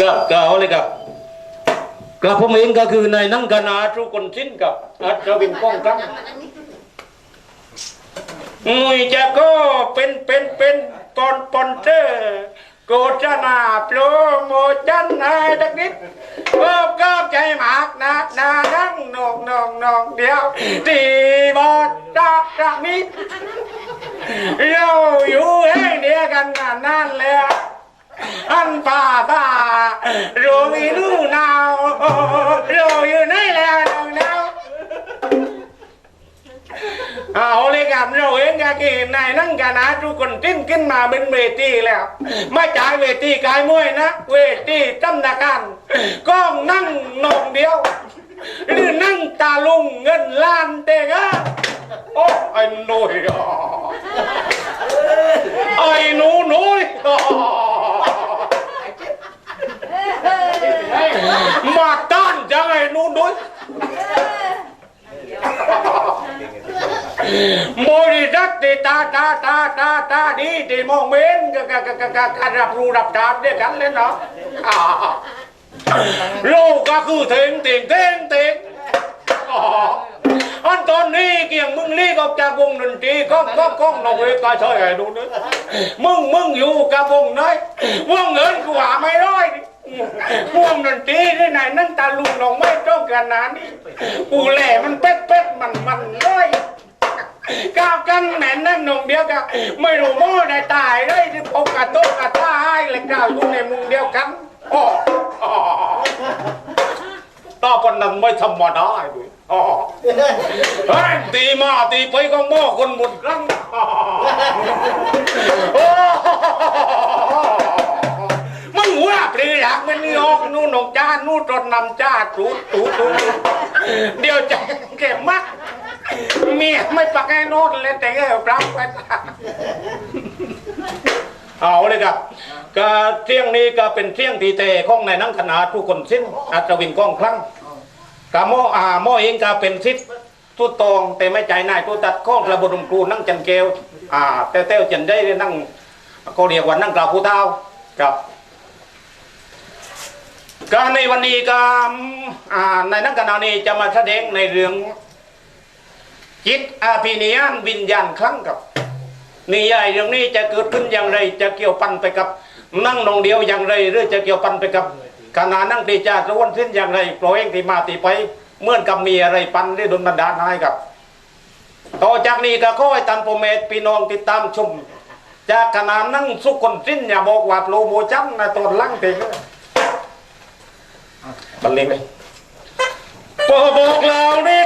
กับก่าเลยครับกับผมเองก็คือนายนั่งกนาทุกคนสิ้นกับอัศวินก้องตั้งมุยจะก็เป็นเป็นเป็นปอนปอนเตอร์โกจนาโปรโมชั่นให้ดักนิดก็ก็ใจหมากนะนานั่งนองนองนองเดียวตีบอดจักจักนิดเราอยู่ให้เดียวกันนานแล้ว รู้อยู่ไหนแล้วน้องนาวเอาเลยครับเราเองก็เกมนายนั่งกันนะทุกคนทิ้นขึ้นมาเป็นเวทีแล้ว ไม่จ่ายเวทีกายมวยนะ เวทีจำนาการก็นั่งนองเดียว หรือนั่งตาลุงเงินล้านเด็กอะโอ้ไอ้หนุ่ยอะไอ้หนูหนุ่ยอะมาต้านจังไอ้หนูหนุ่ย บริษัทที่ตาตาตาตาตาดีที่มองเห็นกกกกก็รับรู้รับทราบด้วยกันเลยเนาะโลกก็คือเถงเถงเถงเถงอ๋ออันตอนนี้เกี่ยงมึงรีบออกจากวงดนตรีก็ก็ก็นอกเวกาช่วยให้ดูนึมึงมึงอยู่กับวงไหนวงเงินกูหาไม่ร้อยวงดนตรีที่ไหนนั่งตาลุงลงไม่ต้องกันนานนี่กูแหล่มันเป็ดเป็ดมันมันร้อย ก้าวกันแม่นนั่งนงเดียวกันไม่รู้โม่ได้ตายเลยที่พบกับโต๊ะกับท่าให้เลยก้าวอยู่ในมุมเดียวกันอ๋ออ๋อต่อปนนั้นไม่ธรรมดาด้วยอ๋อเฮ้ยตีมาตีไปก็โม่คนหมดครั้งอ๋อโอ้มึงว่าปรีอยากมันนี่ออกนู่นนกจ้านู่นตนนำจ้าตูตูตูเดี๋ยวใจเก็บมัก เมียไม่ปักให้โน้ตเลยแต่ก็ปรับไปเอาเลยครับก็เที่ยงนี้ก็เป็นเที่ยงทีเตะข้องในนังขนาดทุกคนสิ้นอัศวินก้องครั้งกาโมอาโมเองก็เป็นซิดทุตองแต่ไม่ใจนายทุตัดข้องกระบุมครูนั่งจันเกลอ่าเต้เต้จันได้นั่งก็เรียกว่านั่งกล่าวผู้เท้ากับก็ในวันนี้ก็อาในนักขณะนี้จะมาแสดงในเรื่อง จิตอาภินิยานวิญญาณครั้งกับนิยายเรื่องนี้จะเกิดขึ้นอย่างไร จะเกี่ยวพันไปกับนั่งนองเดียวอย่างไร หรือจะเกี่ยวพันไปกับขณะนั่งตีจาระวนสิ้นอย่างไรโปรยเองที่มาตีไปเหมื่อนกับมีอะไรปันหรือดลบันดาลให้กับ ต่อจากนี้ก็ขอให้ตันโปรเมตพี่น้องติดตามชมจากขณะนั่งสุขคนสิ้นอย่าบอกว่าโปรโมชั่นนะตอนลังเตงบรรเลงเลยพอบอกเรานี่ก็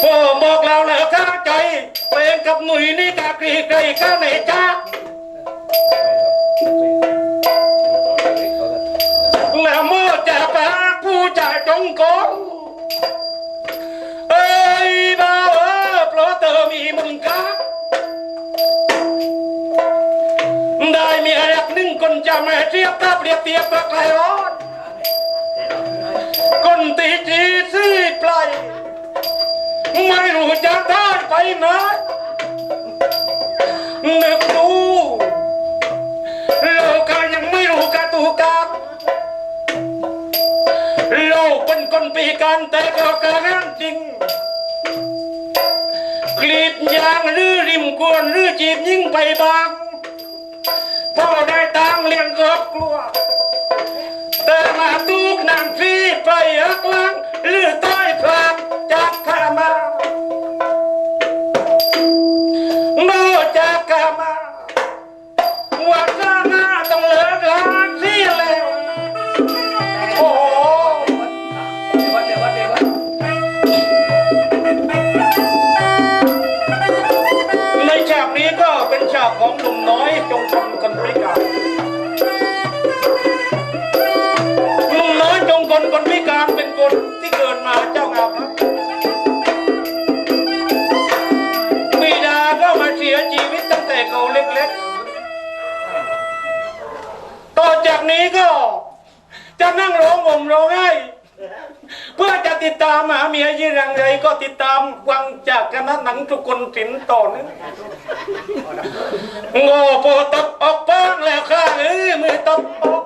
โอ้บอกเราแล้วข้าใจเพลงกับหนุ่ยนี่กะกรีไกลข้าไหนจ้าแล้วเมื่อจะปาผู้จ่ายจงกองเอ้ยบ้าเออเพราะเธอมีมึงค่าได้มีอะไรหนึ่งคนจะมาเทียบถ้าเปรียบเทียบกับใครร้อน คนตีจีซีปลายไม่รู้จะได้ไปไหนนึกดูเราก็ยังไม่รู้กระตูกันเราเป็นคนปีการแต่ก็การจริงกรีดยางหรือริมกวนหรือจีบยิ่งไปบางพ่อได้ตังเลี้ยงครอบครัว แต่มาตูกนางฟีไปอักลังหรือต้อยพลาดจาก ติดตามหาเมียยี่รังไรก็ติดตามวังจากคณะหนังทุกคนสินต่อเนึงโง่โปตบออกปากแล้วข้าเอ้ยมือตบออก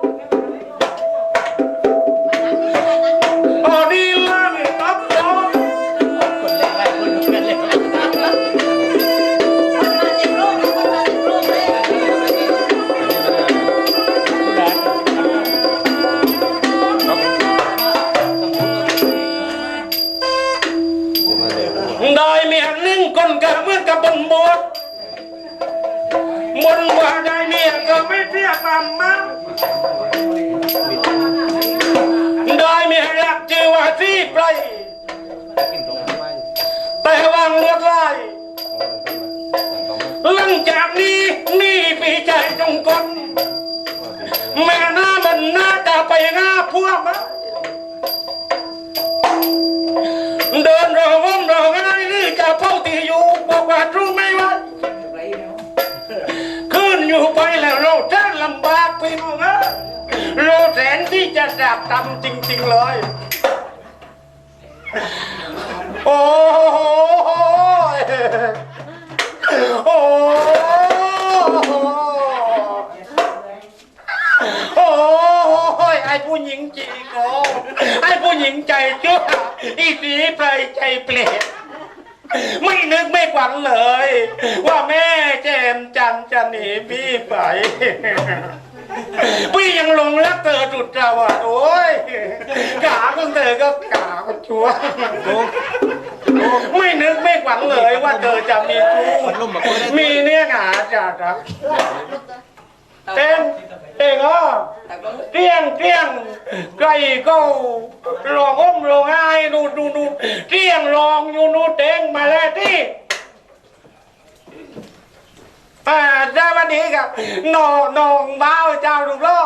งกลแม่หน้ามันน่าจะไปงาพวกมันเดินรอวงรอง่ายหรือจะเฝ้าที่อยู่บอกว่ารู้ไหมว่าขึ้นอยู่ไปแล้วเราจะลำบากพี่น้งเราแสนที่จะดับทำจริง ๆ เลย โอ้โหโอ้โหโอ้โหไอ้ผู้หญิงจีโกไอ้ผู้หญิงใจชั่วอี สีไพรใจเปลี่ยนไม่นึกไม่ฝันเลย ว่าแม่เจมส์จันจะหนีพี่ไป พี่ยังหลงรักเธอจุดจาวะโอ้ยขาของเธอก็ขาของชัวไม่นึกไม่ฝันเลยว่าเธอจะมีคู่มีเนี่ยหาจัดครับ เต้นเต้นอะเตี้ยงเตี้ยงไก่ก็ร้องอ้มร้องไห้ดูดูดูเตี้ยงร้องอยู่นูเต็งมาแล้วที่อ่าได้วันนี้ครับนองน้องบ้าวเจ้าลูกล้อ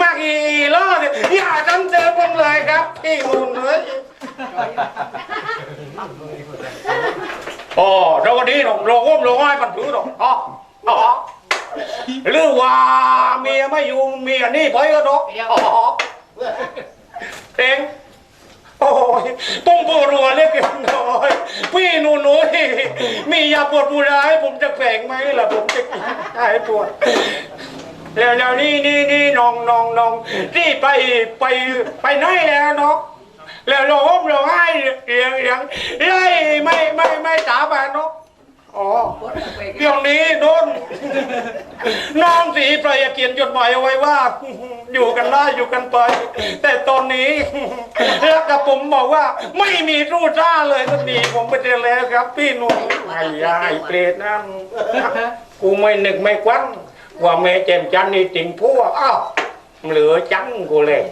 มากี่ล้อเนี่ยอย่าทำเจอผมเลยครับพี่มุนเลยโอ้เดี๋ยววันนี้น้องร้องอ้มร้องไห้ปันถือหรอกอ๋ออ๋อ หรือว่าเมียไม่อยู่เมียนี่ไปก็ดอกอ๋อเองโอ้ยต้องปวดหัวเล็กน้อยพี่หนูหนูมียาปวดบุร้ายผมจะแฝงไหมล่ะผมจะกินหายปวดแล้วแล้วนี่นี่นี่น้องน้องน้องที่ไปไปไปไหนแล้วน้องแล้วร้องร้องไห้เรียงเรียงไล่ไม่ไม่ไม่สาบานน้อง อ๋อเดี๋ยวนี้โดนน้องสีประยาเขียนจดหมายเอาไว้ว่า อยู่กันได้อยู่กันไป แต่ตอนนี้แล้วกับผมบอกว่า ไม่มีรู้จ้าเลยก็หนีผมไปเจอแล้วครับ พี่หนุ่มไอ้ยาไอ้เปรตนั่นกูไม่นึกไม่ควันว่าแม่เจมจันนี่จิงพัวอ้าวเหลือจังกูเลย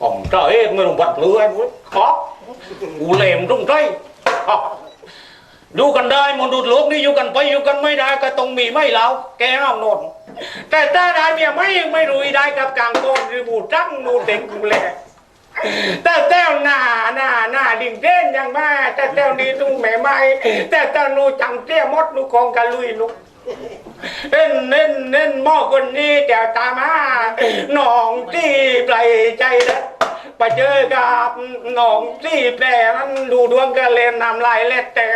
ผมเจ้าเอ๊ะไม่ต้องบัดเรือกูขอกูเลมตรงใจ อยู่กันได้มนุษย์โลกนี่อยู่กันไปอยู่กันไม่ได้ก็ต้องมีไม่เราแกเอาโนอนแต่ถ้าได้เมียไม่ไม่รู้ได้กับกลางต้นหรือบูจังนูเด็กกูแลแต่แต้วหน้าหน้าหน้าดิ่งเต้นยังมาแต่แต้วนี้ตุ้งแม่ไม่แต่แต้วนูจังเตี้ยมดนูกองกันลุยนุกเน้นเน้นเน้นหม้อคนนี้แต่ตามมาน้องที่ไกลใจนะ ไปเจอกับน้องที่แปรนั้นดูดวงกันเล่นนำลายเล็ดแต่